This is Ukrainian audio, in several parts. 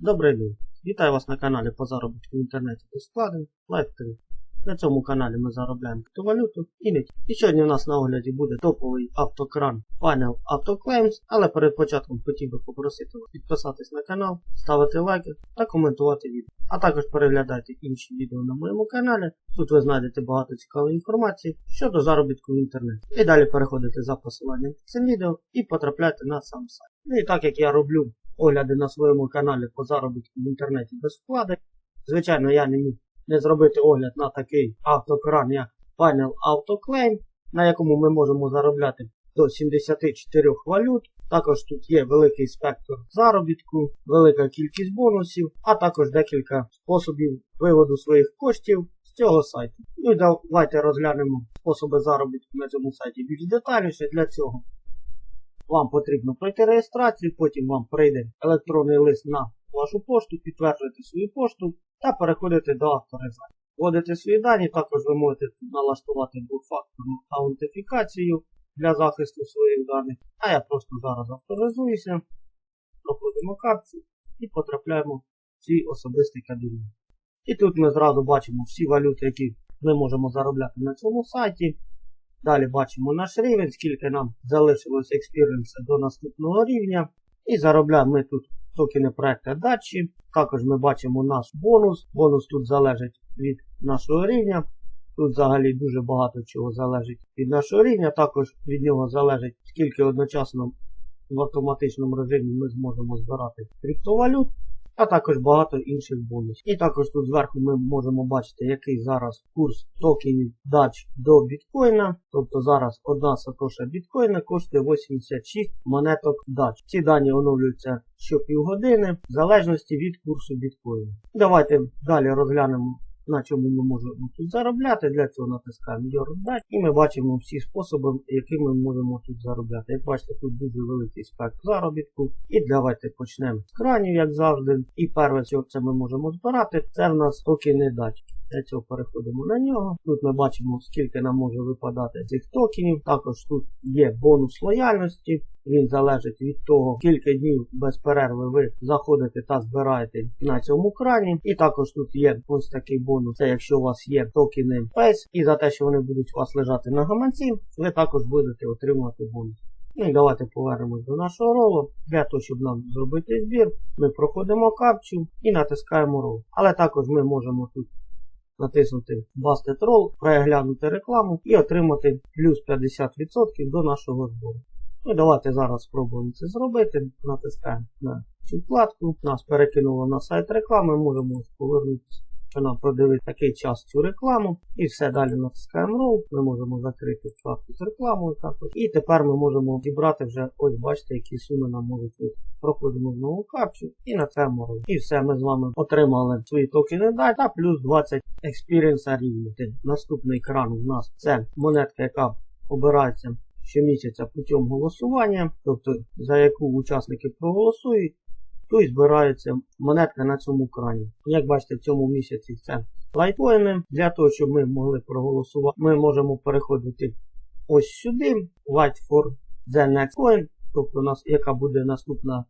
Добрий день! Вітаю вас на каналі по заробітку в інтернеті та склади Life 3. На цьому каналі ми заробляємо криптовалюту і не. І сьогодні у нас на огляді буде топовий автокран Final Auto Claims, але перед початком хотів би попросити вас підписатись на канал, ставити лайки та коментувати відео. А також переглядайте інші відео на моєму каналі. Тут ви знайдете багато цікавої інформації щодо заробітку в інтернеті. І далі переходите за посиланням під цим відео і потрапляйте на сам сайт. Ну і так як я роблю огляди на своєму каналі по заробітку в інтернеті без вклади. Звичайно, я не міг не зробити огляд на такий автокран, як Final Auto Claim, на якому ми можемо заробляти до 74 валют. Також тут є великий спектр заробітку, велика кількість бонусів, а також декілька способів виводу своїх коштів з цього сайту. Ну і давайте розглянемо способи заробітку на цьому сайті більш детальніше. Для цього вам потрібно пройти реєстрацію, потім вам прийде електронний лист на вашу пошту, підтверджуєте свою пошту та переходите до авторизації. Вводите свої дані, також ви можете налаштувати двохфакторну аутентифікацію для захисту своїх даних. А я просто зараз авторизуюся, проходимо капцію і потрапляємо в свій особистий кабінет. І тут ми зразу бачимо всі валюти, які ми можемо заробляти на цьому сайті. Далі бачимо наш рівень, скільки нам залишилось експіріенса до наступного рівня. І заробляємо ми тут токени проекта дачі. Також ми бачимо наш бонус. Бонус тут залежить від нашого рівня. Тут взагалі дуже багато чого залежить від нашого рівня. Також від нього залежить, скільки одночасно в автоматичному режимі ми зможемо збирати криптовалют а також багато інших бонусів. І також тут зверху ми можемо бачити, який зараз курс токенів дач до біткоїна. Тобто зараз одна сатоша біткоїна коштує 86 монеток дач. Ці дані оновлюються щопівгодини в залежності від курсу біткоїна. Давайте далі розглянемо на чому ми можемо тут заробляти. Для цього натискаємо Your і ми бачимо всі способи, які ми можемо тут заробляти. Як бачите, тут дуже великий спектр заробітку. І давайте почнемо з кранів, як завжди. І перше, що це ми можемо збирати, це в нас токени дач. Для цього переходимо на нього. Тут ми бачимо, скільки нам може випадати цих токенів. Також тут є бонус лояльності. Він залежить від того, скільки днів без перерви ви заходите та збираєте на цьому крані. І також тут є ось такий бонус. Це якщо у вас є токени PES, і за те, що вони будуть у вас лежати на гаманці, ви також будете отримувати бонус. Ну і давайте повернемось до нашого ролу. Для того, щоб нам зробити збір, ми проходимо капчу і натискаємо рол. Але також ми можемо тут натиснути Busted Roll, переглянути рекламу і отримати плюс 50% до нашого збору. Ну, Давайте зараз спробуємо це зробити. Натискаємо на цю вкладку. Нас перекинуло на сайт реклами, можемо повернутися, що нам продивити такий час цю рекламу. І все далі натискаємо Roll. Ми можемо закрити вкладку з рекламою. також. І тепер ми можемо зібрати вже, ось бачите, які суми нам можуть бути. Проходимо знову капчу і на це Roll. І все, ми з вами отримали свої токени DAI та плюс 20 Experience рівня. Наступний екран у нас це монетка, яка обирається щомісяця путем голосування, тобто за яку учасники проголосують, то і збирається монетка на цьому крані. Як бачите, в цьому місяці це лайткоїни. Для того, щоб ми могли проголосувати, ми можемо переходити ось сюди, White for the next coin, тобто у нас яка буде наступна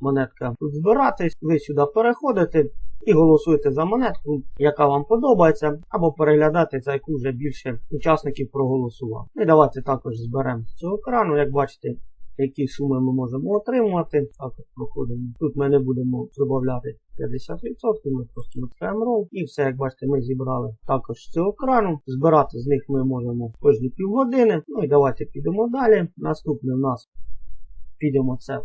монетка тут збиратись. Ви сюди переходите і голосуєте за монетку, яка вам подобається, або переглядати, за яку вже більше учасників проголосував. І давайте також зберемо з цього екрану, як бачите. Які суми ми можемо отримувати. Також проходимо. Тут ми не будемо додати 50%, ми просто натискаємо рол. І все, як бачите, ми зібрали також з цього крану. Збирати з них ми можемо кожні півгодини. Ну і давайте підемо далі. Наступне в нас підемо це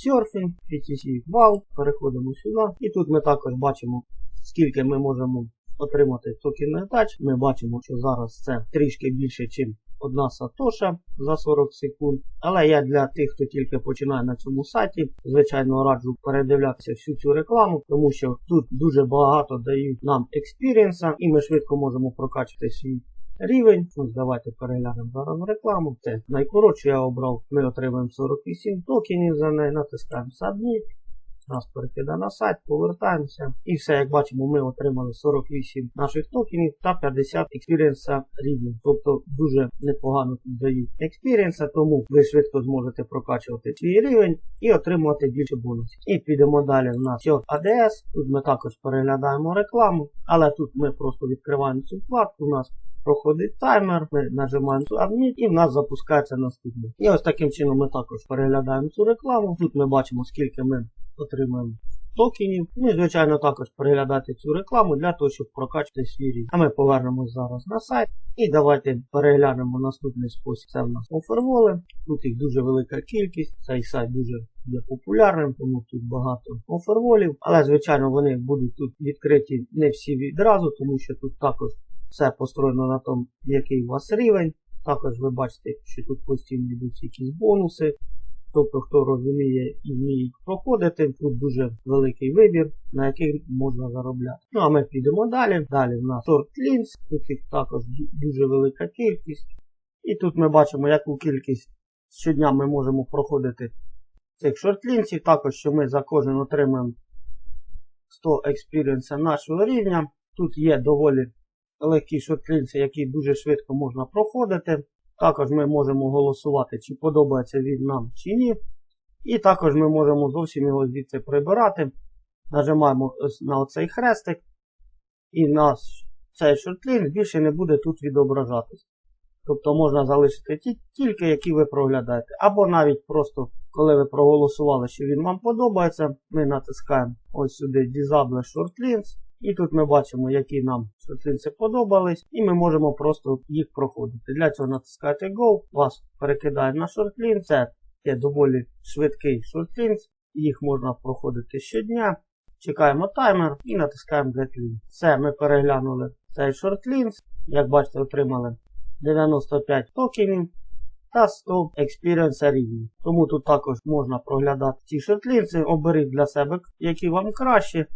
Surfing, PTC Valve, переходимо сюди. І тут ми також бачимо, скільки ми можемо отримати токен тач. Ми бачимо, що зараз це трішки більше, ніж одна сатоша за 40 секунд. Але я для тих, хто тільки починає на цьому сайті, звичайно раджу передивлятися всю цю рекламу, тому що тут дуже багато дають нам експірієнса, і ми швидко можемо прокачати свій рівень. Ось давайте переглянемо зараз рекламу. Це найкоротше я обрав. Ми отримаємо 48 токенів за неї, натискаємо Submit. Нас перекидає на сайт, повертаємося. І все, як бачимо, ми отримали 48 наших токенів та 50 експіріенса рівня. Тобто дуже непогано тут дають експіріенса, тому ви швидко зможете прокачувати свій рівень і отримувати більше бонусів. І підемо далі. У нас ADS. Тут ми також переглядаємо рекламу, але тут ми просто відкриваємо цю вкладку. У нас проходить таймер, ми нажимаємо Submit і в нас запускається наступний. І ось таким чином ми також переглядаємо цю рекламу. Тут ми бачимо, скільки ми отримуємо токенів. Ну і звичайно також переглядати цю рекламу для того, щоб прокачати свій рівень. А ми повернемось зараз на сайт. І давайте переглянемо наступний спосіб. Це в нас оферволи. Тут їх дуже велика кількість. Цей сайт дуже є популярним, тому тут багато оферволів. Але, звичайно, вони будуть тут відкриті не всі відразу, тому що тут також все построєно на тому, який у вас рівень. Також ви бачите, що тут постійно йдуть якісь бонуси. Тобто, хто розуміє і вміє проходити, тут дуже великий вибір, на який можна заробляти. Ну а ми підемо далі. Далі в нас Short Links, тут їх також дуже велика кількість. І тут ми бачимо, яку кількість щодня ми можемо проходити цих шортлінців. Також, що ми за кожен отримаємо 100 експіріенса нашого рівня. Тут є доволі легкі шортлінці, які дуже швидко можна проходити. Також ми можемо голосувати, чи подобається він нам чи ні. І також ми можемо зовсім його звідси прибирати. Нажимаємо на оцей хрестик. І наш цей шортлінк більше не буде тут відображатись. Тобто можна залишити ті, тільки які ви проглядаєте. Або навіть просто, коли ви проголосували, що він вам подобається, ми натискаємо ось сюди Disable Shortlinks. І тут ми бачимо, які нам шортлінці подобались, і ми можемо просто їх проходити. Для цього натискаєте Go, вас перекидає на шортлін. Це є доволі швидкий шортлінс, їх можна проходити щодня. Чекаємо таймер і натискаємо Get Link. Все, ми переглянули цей шортлінс. Як бачите, отримали 95 токенів та 100 експіріенса рівні. Тому тут також можна проглядати ці шортлінси. Оберіть для себе, які вам краще.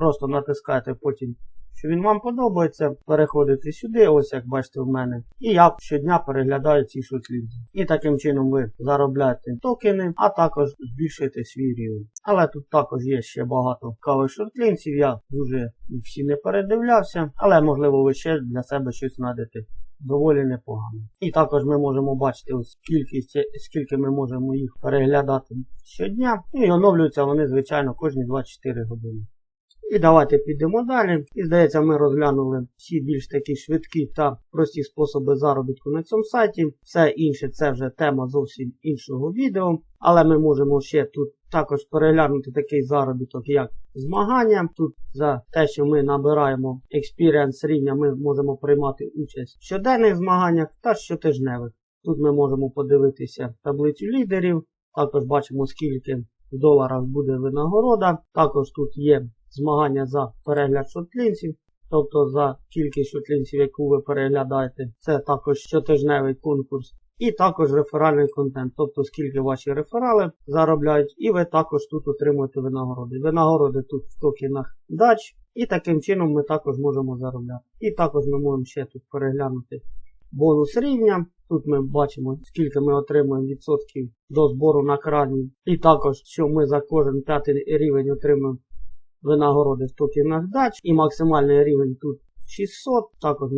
Просто натискайте потім, що він вам подобається. Переходите сюди, ось як бачите в мене. І я щодня переглядаю ці шотлінзи. І таким чином ви заробляєте токени, а також збільшуєте свій рівень. Але тут також є ще багато кавих шортлінців. Я дуже всі не передивлявся, але можливо ви ще для себе щось знайдете. Доволі непогано. І також ми можемо бачити ось скільки ми можемо їх переглядати щодня. І оновлюються вони, звичайно, кожні 24 години. І давайте підемо далі. І здається, ми розглянули всі більш такі швидкі та прості способи заробітку на цьому сайті. Все інше це вже тема зовсім іншого відео. Але ми можемо ще тут також переглянути такий заробіток, як змагання. Тут за те, що ми набираємо експіріенс рівня, ми можемо приймати участь в щоденних змаганнях та щотижневих. Тут ми можемо подивитися таблицю лідерів. Також бачимо, скільки в доларах буде винагорода. Також тут є змагання за перегляд шотлінців, тобто за кількість шотлінців, яку ви переглядаєте. Це також щотижневий конкурс. І також реферальний контент, тобто скільки ваші реферали заробляють, і ви також тут отримуєте винагороди. Винагороди тут в токенах дач, і таким чином ми також можемо заробляти. І також ми можемо ще тут переглянути бонус рівня. Тут ми бачимо, скільки ми отримуємо відсотків до збору на крані. І також, що ми за кожен п'ятий рівень отримуємо винагороди в токенах дач. І максимальний рівень тут 600. Також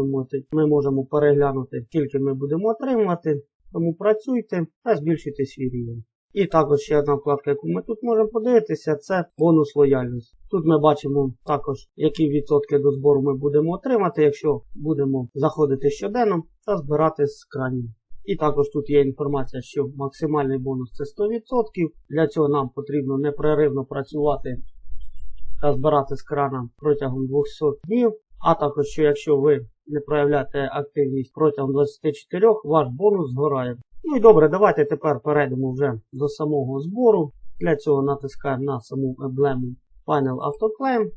ми, можемо переглянути, скільки ми будемо отримувати. Тому працюйте та збільшуйте свій рівень. І також ще одна вкладка, яку ми тут можемо подивитися, це бонус лояльності. Тут ми бачимо також, які відсотки до збору ми будемо отримати, якщо будемо заходити щоденно та збирати з кранів. І також тут є інформація, що максимальний бонус це 100%. Для цього нам потрібно непреривно працювати та збирати з крана протягом 200 днів. А також, що якщо ви не проявляєте активність протягом 24, ваш бонус згорає. Ну і добре, давайте тепер перейдемо вже до самого збору. Для цього натискаємо на саму емблему Final Autoclaim.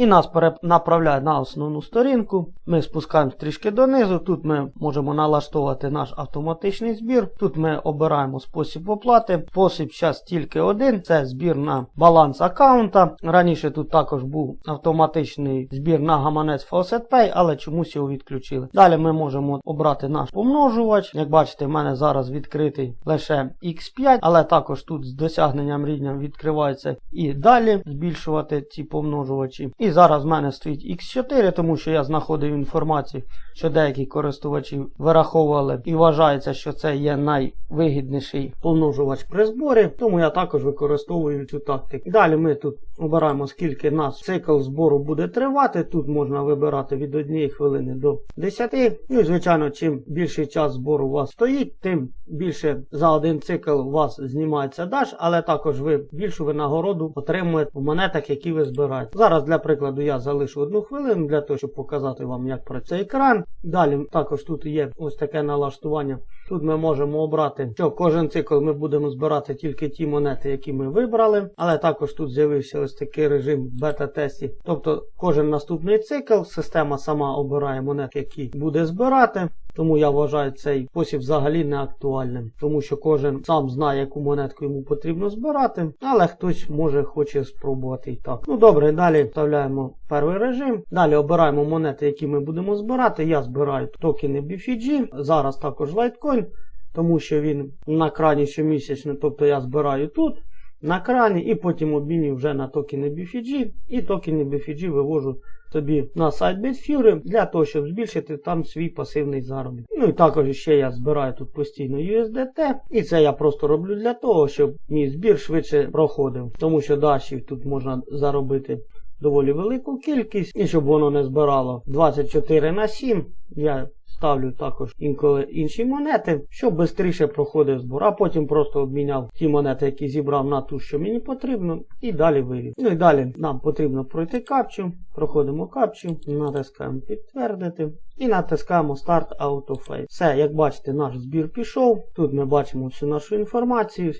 І нас перенаправляє на основну сторінку. Ми спускаємось трішки донизу. Тут ми можемо налаштовувати наш автоматичний збір. Тут ми обираємо спосіб оплати. Спосіб зараз тільки один: це збір на баланс аккаунта. Раніше тут також був автоматичний збір на гаманець FaucetPay, але чомусь його відключили. Далі ми можемо обрати наш помножувач. Як бачите, в мене зараз відкритий лише X5, але також тут з досягненням рівня відкривається і далі збільшувати ці помножувачі. І зараз в мене стоїть X4, тому що я знаходив інформацію, що деякі користувачі вираховували і вважається, що це є найвигідніший помножувач при зборі, тому я також використовую цю тактику. Далі ми тут обираємо, скільки нас цикл збору буде тривати. Тут можна вибирати від 1 хвилини до 10. Ну і звичайно, чим більший час збору у вас стоїть, тим більше за один цикл у вас знімається даш, але також ви більшу винагороду отримуєте в монетах, які ви збираєте. Зараз для прикладу я залишу одну хвилину для того, щоб показати вам, як працює екран. Далі також тут є ось таке налаштування. Тут ми можемо обрати, що кожен цикл ми будемо збирати тільки ті монети, які ми вибрали. Але також тут з'явився ось такий режим бета-тесті. Тобто кожен наступний цикл, система сама обирає монети, які буде збирати. Тому я вважаю цей спосіб взагалі не актуальним, тому що кожен сам знає, яку монетку йому потрібно збирати, але хтось може хоче спробувати і так. Ну добре, далі вставляємо перший режим. Далі обираємо монети, які ми будемо збирати. Я збираю токени BFG, зараз також Litecoin, тому що він на крані щомісячно, тобто я збираю тут. На крані і потім обмінюю вже на токени BFG і токени BFG вивожу тобі на сайт Bitfury для того, щоб збільшити там свій пасивний заробіток. Ну і також ще я збираю тут постійно USDT. І це я просто роблю для того, щоб мій збір швидше проходив. Тому що дашів тут можна заробити доволі велику кількість. І щоб воно не збирало 24 на 7. Я ставлю також інколи інші монети, щоб швидше проходив збор, а потім просто обміняв ті монети, які зібрав на ту, що мені потрібно, і далі вивів. Ну і далі нам потрібно пройти капчу, проходимо капчу, натискаємо підтвердити і натискаємо Start Auto Все, як бачите, наш збір пішов. Тут ми бачимо всю нашу інформацію.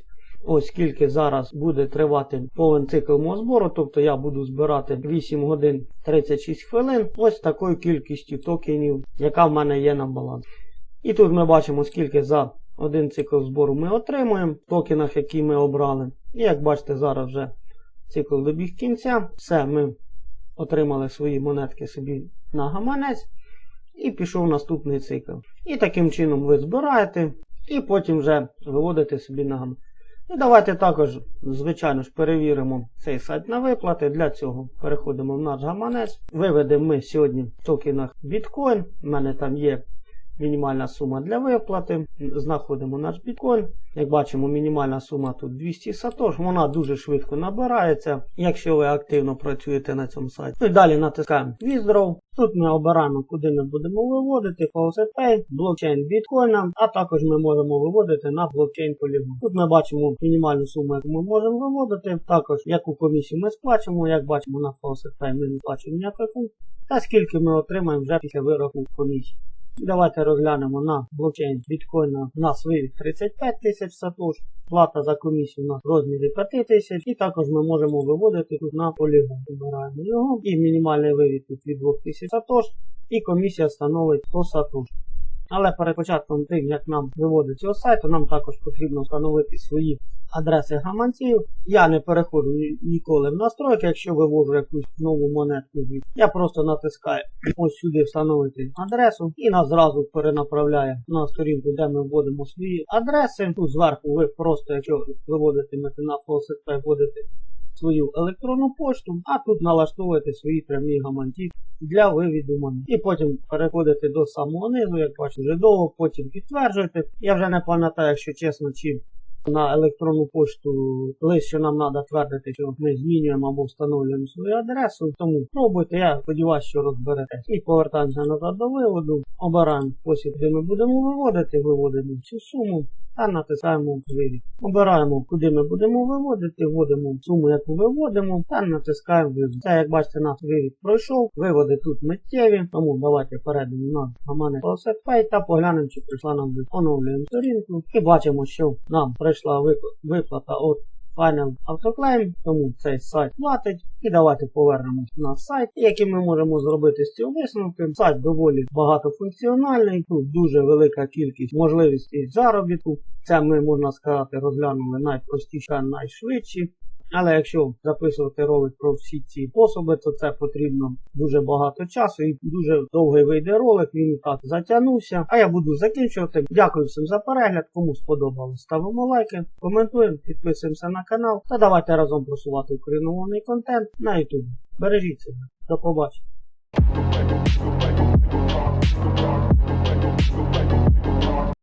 Ось скільки зараз буде тривати повен цикл мого збору, тобто я буду збирати 8 годин 36 хвилин, ось такою кількістю токенів, яка в мене є на балансі. І тут ми бачимо, скільки за один цикл збору ми отримуємо в токенах, які ми обрали. І як бачите, зараз вже цикл добіг кінця. Все, ми отримали свої монетки собі на гаманець. І пішов наступний цикл. І таким чином ви збираєте, і потім вже виводите собі на гаманець. І давайте також, звичайно ж, перевіримо цей сайт на виплати. Для цього переходимо в наш гаманець. Виведемо ми сьогодні в токенах біткоін. У мене там є мінімальна сума для виплати. Знаходимо наш біткоін. Як бачимо, мінімальна сума тут 200 сатош. Вона дуже швидко набирається, якщо ви активно працюєте на цьому сайті. Ну і далі натискаємо Withdraw. Тут ми обираємо, куди ми будемо виводити, FaucetPay, блокчейн біткоїна, а також ми можемо виводити на блокчейн Polygon. Тут ми бачимо мінімальну суму, яку ми можемо виводити, також яку комісію ми сплачуємо, як бачимо на FaucetPay ми не плачемо ніякої та скільки ми отримаємо вже після вирахунку комісії. Давайте розглянемо на блокчейн біткоїна. У нас вивід 35 тисяч сатош, плата за комісію у нас розмірі 5 тисяч. І також ми можемо виводити тут на полігон. Вибираємо його. І мінімальний вивід тут від 2000 сатош. І комісія становить 100 сатош. Але перед початком тим, як нам виводить цього сайту, нам також потрібно встановити свої адреси гаманців. Я не переходжу ніколи в настройки, якщо вивожу якусь нову монетку. Я просто натискаю ось сюди встановити адресу і нас зразу перенаправляє на сторінку, де ми вводимо свої адреси. Тут зверху ви просто, якщо виводитимете на фалсет, вводите свою електронну пошту, а тут налаштовуєте свої прямі гаманці для вивіду монет. І потім переходите до самого низу, як бачите, вже довго, потім підтверджуєте. Я вже не пам'ятаю, якщо чесно, чи на електронну пошту лист, що нам треба твердити, що ми змінюємо або встановлюємо свою адресу. Тому пробуйте, я сподіваюся, що розберете. І повертаємося назад до виводу. Обираємо спосіб, де ми будемо виводити, виводимо цю суму та натискаємо вивід. Обираємо, куди ми будемо виводити, вводимо суму, яку виводимо, та натискаємо вивід. Це, як бачите, наш вивід пройшов. Виводи тут миттєві, тому давайте перейдемо на гаманець PowerSetPay та поглянемо, чи прийшла нам оновлюємо сторінку. І бачимо, що нам прийшла виплата от Final Autoclaim, тому цей сайт платить. І давайте повернемось на сайт, які ми можемо зробити з цього висновки. Сайт доволі багатофункціональний, тут дуже велика кількість можливостей заробітку. Це ми, можна сказати, розглянули найпростіші, та найшвидші. Але якщо записувати ролик про всі ці способи, то це потрібно дуже багато часу і дуже довгий вийде ролик, він і так затягнувся. А я буду закінчувати. Дякую всім за перегляд. Кому сподобалось, ставимо лайки, коментуємо, підписуємося на канал та давайте разом просувати україномовний контент на YouTube. Бережіть себе. До побачення.